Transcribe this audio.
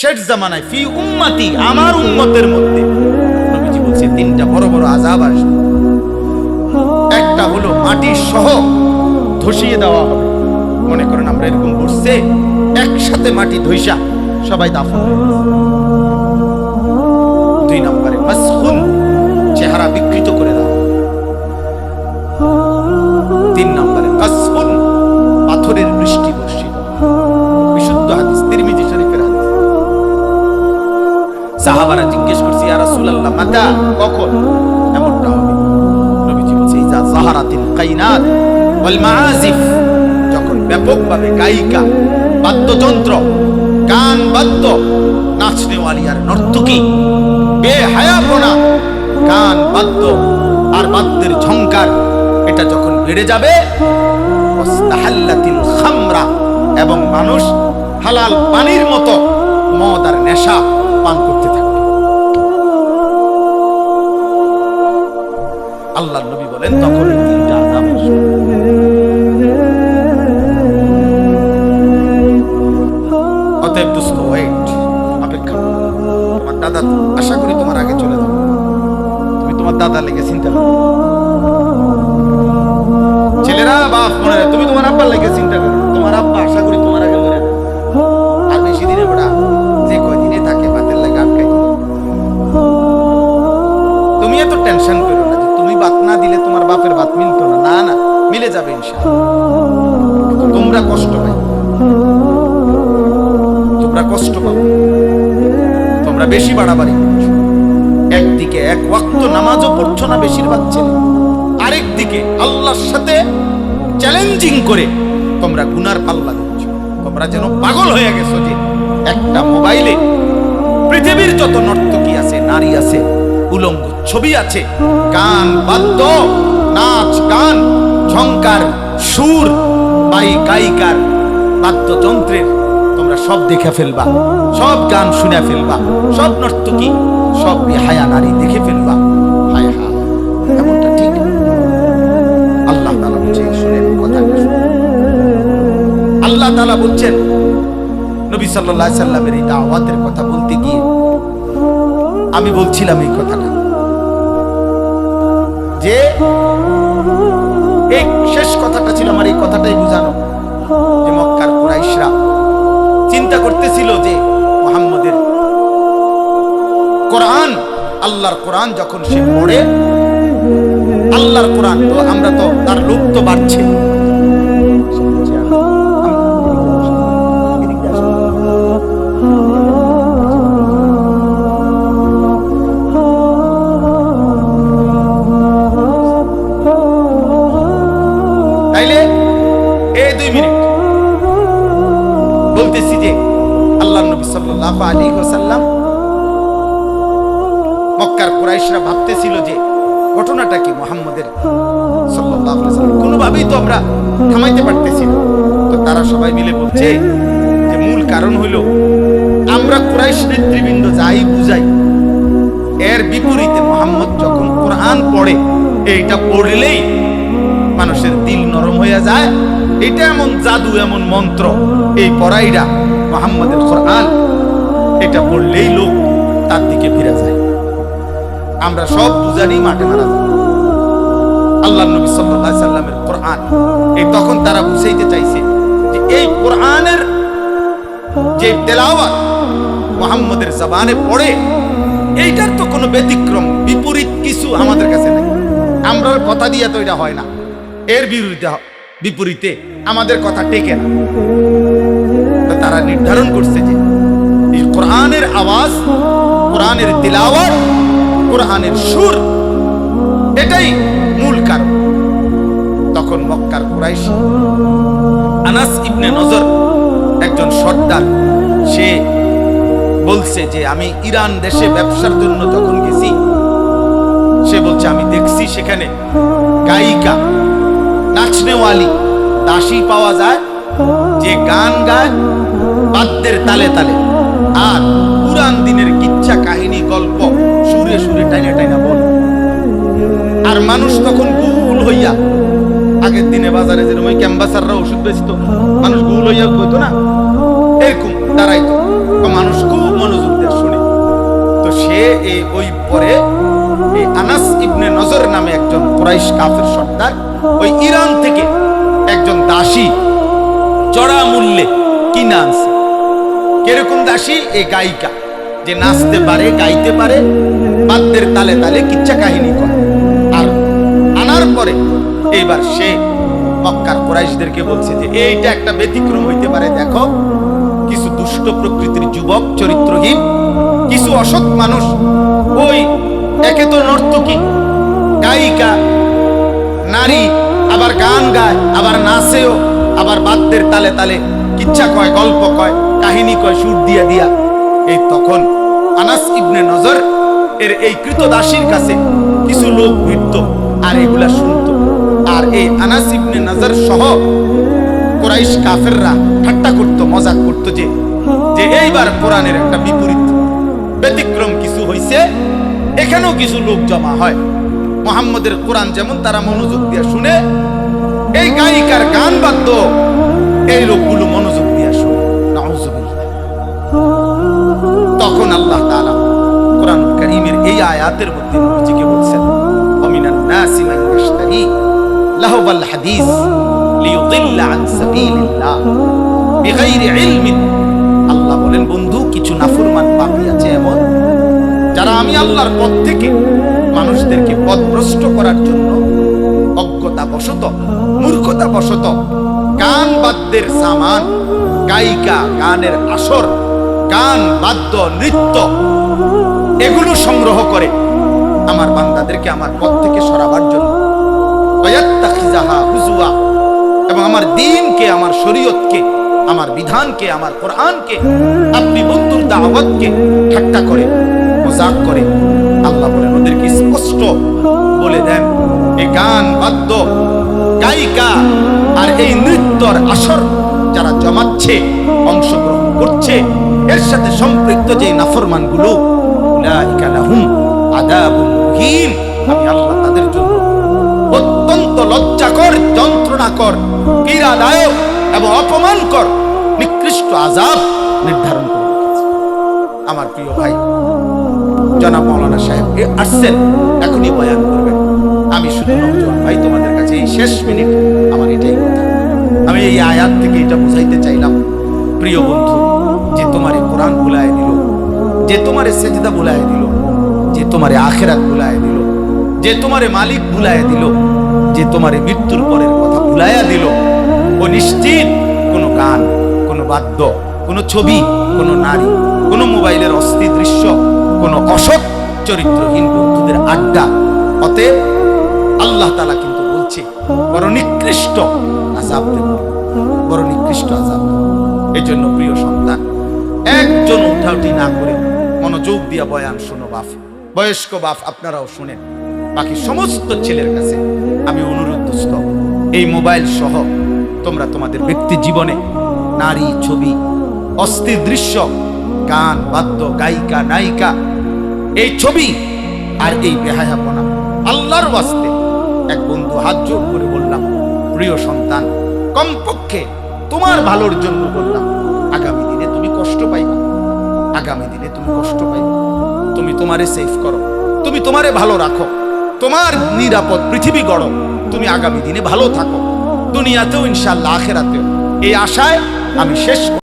শেষ জামানায় ফি উম্মতি আমার উম্মতের মধ্যে। নবীজি বলছে তিনটা বড় বড় আজাব আসবে। একটা হলো মাটির সহ ধসিয়ে দেওয়া হবে। মনে করেন আমরা এরকম বসছে একসাথে মাটি ধইসা সবাই দাফন দুই নম্বরে মাসহুন চেহারা বিকৃত করে দাও। তিন নম্বরে কাসফুন পাথরের বৃষ্টি রাসূলুল্লাহ মাতা, কখন? এমনটা হবে। নবীজি বলছে, ইজা জাহারাতিল কাইনাত ওয়াল মাআজিফ যখন ব্যাপকভাবে গায়িকা, বাদ্যযন্ত্র, গান, বাদ্য নাচনেওয়ালি আর নর্তকী, বেহায়াপনা, গান, বাদ্য আর বাদ্যের ঝংকার, এটা যখন বেড়ে যাবে খামরা, এবং মানুষ হালাল পানির মতো মদ আর নেশা পান বলেন তখন অপেক্ষা দাদা আশা করি তোমার আগে চলে যাবে। তুমি তোমার দাদা লেগে বাপের বাত মিলতো না। না না, মিলে যাবে তোমরা কষ্ট পাই তোমরা কষ্ট পাও। তোমরা বেশি বাড়াবাড়ি একদিকে এক ওয়াক্ত নামাজও পড়ছো না বেশিরভাগ ছেলে। আরেক দিকে আল্লাহর সাথে চ্যালেঞ্জিং করে তোমরা গুনার পাল্লা দিচ্ছ। তোমরা যেন পাগল হয়ে গেছো যে একটা মোবাইলে পৃথিবীর যত নর্তকী আছে, নারী আছে, উলঙ্গ ছবি আছে, গান বাদ্য নাচ, গান, ঝংকার, সুর, বাই গায়িকার, বাদ্যযন্ত্রের তোমরা সব দেখে ফেলবা, সব গান শুনে ফেলবা, সব নর্তকী, সব হায়া নারী দেখে ফেলবা। হায় আল্লাহ তালা বলছে কথাটা। আল্লাহ তালা বলছেন, নবী সাল্লাহ সাল্লামের এই দাওয়াতের কথা বলতে গিয়ে আমি বলছিলাম এই কথাটা। যে এই শেষ কথাটা ছিল আমার, এই কথাটাই বুঝানো যে মক্কার কুরাইশরা চিন্তা করতেছিল যে মোহাম্মদের কোরআন, আল্লাহর কোরআন যখন সে পড়ে, আল্লাহর কোরআন তো, আমরা তো তার লুপ্ত বাড়ছে। কোনোভাবেই তো আমরা তারা সবাই মিলে বলছে যে মূল কারণ হইল আমরা কুরাইশ নেতৃবৃন্দ যাই বুঝাই, এর বিপরীতে মোহাম্মদ যখন কোরআন পড়ে, এইটা পড়লেই মানুষের দিল নরম হয়ে যায়। এটা এমন জাদু, এমন মন্ত্র, এই পড়াইরা মোহাম্মদের কোরআন এটা পড়লেই লোক তার দিকে ফিরে যায়। আমরা সব বুঝানি মাঠে মারা যায় আল্লাহ নবী আলাইহি সাল্লামের কোরআন, এই তখন তারা বুঝাইতে চাইছে যে এই কোরআনের যে তেলাওয়াত মোহাম্মদের জবানে পড়ে, এইটার তো কোনো ব্যতিক্রম, বিপরীত কিছু আমাদের কাছে নেই। আমরা কথা দিয়ে তো এটা হয় না। এর বিরুদ্ধে বিপরীতে আমাদের কথা টেকে না। তারা নির্ধারণ করছে যে আওয়াজ, কোরআনের তিলাওয়াত, কোরআনের সুর, এটাই মূল কারণ। তখন মক্কার কুরাইশ, আনাস ইবনে নজর একজন সর্দার, সে বলছে যে, আমি ইরান দেশে ব্যবসার জন্য যখন গেছি, সে বলছে, আমি দেখছি সেখানে গায়িকা, নাচনেওয়ালি, দাসী পাওয়া যায়, যে গান গায়, বাদ্যের তালে তালে। আর মানুষ তখন গুল হইয়া, আগের দিনে বাজারে যেরকম ওই ক্যাম্বাসাররা ওষুধ বেচিত, মানুষ গুল হইয়া কইতো না, এরকম দাঁড়াইতো মানুষ খুব মনোযোগ দিয়ে শুনে। তো সে এই ওই পরে এই আনাস ইবনে নজর নামে একজন কুরাইশ কাফের সর্দার, ওই ইরান থেকে একজন দাসী চড়া মূল্যে কিনা আনছে। কেরকম দাসী? এই গায়িকা। যে নাচতে পারে, গাইতে পারে, বাদ্যের তালে তালে কিচ্ছা কাহিনী করে পরে এইবার সে মক্কার কোরাইশদেরকে বলছে যে, এইটা একটা ব্যতিক্রম হইতে পারে, দেখো। কিছু দুষ্ট প্রকৃতির যুবক, চরিত্রহীন, কিছু অসৎ মানুষ। ওই, একে তো নর্তকী। গায়িকা, নারী, আবার গান গায়, আবার নাচেও, আবার বাদ্যের তালে তালে কিচ্ছা কয়, গল্প কয়, কাহিনী কয়, সুর দিয়া দিয়া। এই তখন আনাস ইবনে নজর এর এই কৃতদাসীর কাছে কিছু লোক ভিড়ত আর এগুলা শুনত। আর এই আনাস ইবনে নজর সহ কোরাইশ কাফেররা ঠাট্টা করত, মজাক করত যে যে এইবার কোরআনের একটা বিপরীত। ব্যতিক্রম কিছু হইছে, এখানেও কিছু লোক জমা হয়। মোহাম্মদের কোরআন যেমন তারা মনোযোগ দিয়ে শুনে, এই গায়িকার গান বাদ্য এই লোকগুলো মনোযোগ দিয়ে শুনে। তখন আল্লাহ তাআলা কোরআন কারীমের এই আয়াতের মধ্যে নবীজিকে বলছেন ওমিনান নাসি মান ইয়াশতারি লাহবাল হাদিস লিয়ুদিল্লা আন সাবিলিল্লাহ বিগাইরি ইলমিন আল্লাহ বলেন, বন্ধু, কিছু নাফরমান পাপী আছে এমন, যারা আমি আল্লাহর পথ থেকে মানুষদেরকে পথভ্রষ্ট করার জন্য অজ্ঞতা বশত মূর্খতা বশত গান বাদ্যের সামান, গায়িকা গানের আসর, গান বাদ্য নৃত্য এগুলো সংগ্রহ করে আমার বান্দাদেরকে আমার পথ থেকে সরাবার জন্য। এবং আমার দিনকে, আমার শরীয়তকে, আমার বিধানকে, আমার কোরআনকে আপনি বন্ধুর দাওয়াতকে ঠাট্টা করে, মজাক করে, আল্লাহ বলেন, ওদেরকে স্পষ্ট বলে দেন, এই গান, বাদ্য, গায়িকা আর এই নৃত্যর আসর যারা জমাচ্ছে, অংশগ্রহণ করছে, এর সাথে সম্পৃক্ত যে নাফরমানগুলো উলাইকা লাহুম মুহিন আমি আল্লাহ তাদের জন্য অত্যন্ত লজ্জাকর, যন্ত্রণাকর, পীড়াদায়ক এবং অপমানকর নিকৃষ্ট আজাব নির্ধারণ করে আমার প্রিয় ভাই, জনাব মৌলানা সাহেব, এ আসছেন, এখনই বয়ান করবেন। আমি শুধু ভাই তোমাদের কাছে এই শেষ মিনিট আমার এটাই আমি এই আয়াত থেকে এটা বুঝাইতে চাইলাম, প্রিয় বন্ধু, যে তোমার কোরআন ভুলায় দিল, যে তোমার সেজদা ভুলায় দিল যে তোমার আখেরাত ভুলায় দিল, যে তোমারে মালিক ভুলায় দিল, যে তোমারে মৃত্যুর পরের কথা ভুলাইয়া দিল, ও নিশ্চিত কোনো গান, কোনো বাদ্য, কোনো ছবি, কোনো নারী, কোনো মোবাইলের অস্থি দৃশ্য, কোনো অসৎ চরিত্রহীন বন্ধুদের আড্ডা। অতএব আল্লাহ তালা কিন্তু বলছে, বড় নিকৃষ্ট আজাব দেব, বড় নিকৃষ্ট আজাব এই জন্য প্রিয় সন্তান, একজন উঠাউঠি না করে মনোযোগ দিয়া বয়ান শোনো বাপ বয়স্ক বাপ, আপনারাও শুনেন। বাকি সমস্ত ছেলের কাছে আমি অনুরোধ দুস্থ এই মোবাইল সহ তোমরা তোমাদের ব্যক্তি জীবনে নারী ছবি, অস্থির দৃশ্য, গান, বাদ্য, গায়িকা, নায়িকা, এই ছবি আর এই বেহায়াপনা আল্লাহর ওয়াস্তে এক বন্ধু হাত জোর করে বললাম, প্রিয় সন্তান, কমপক্ষে তোমার ভালোর জন্য বললাম, আগামী দিনে তুমি কষ্ট পাইবা। আগামী দিনে তুমি কষ্ট পাইবা। তুমি তোমারে সেফ করো। তুমি তোমারে ভালো রাখো। তোমার নিরাপদ পৃথিবী গড়ো। তুমি আগামী দিনে ভালো থাকো। দুনিয়াতেও ইনশাল্লাহ আখেরাতেও। এই আশায় আমি শেষ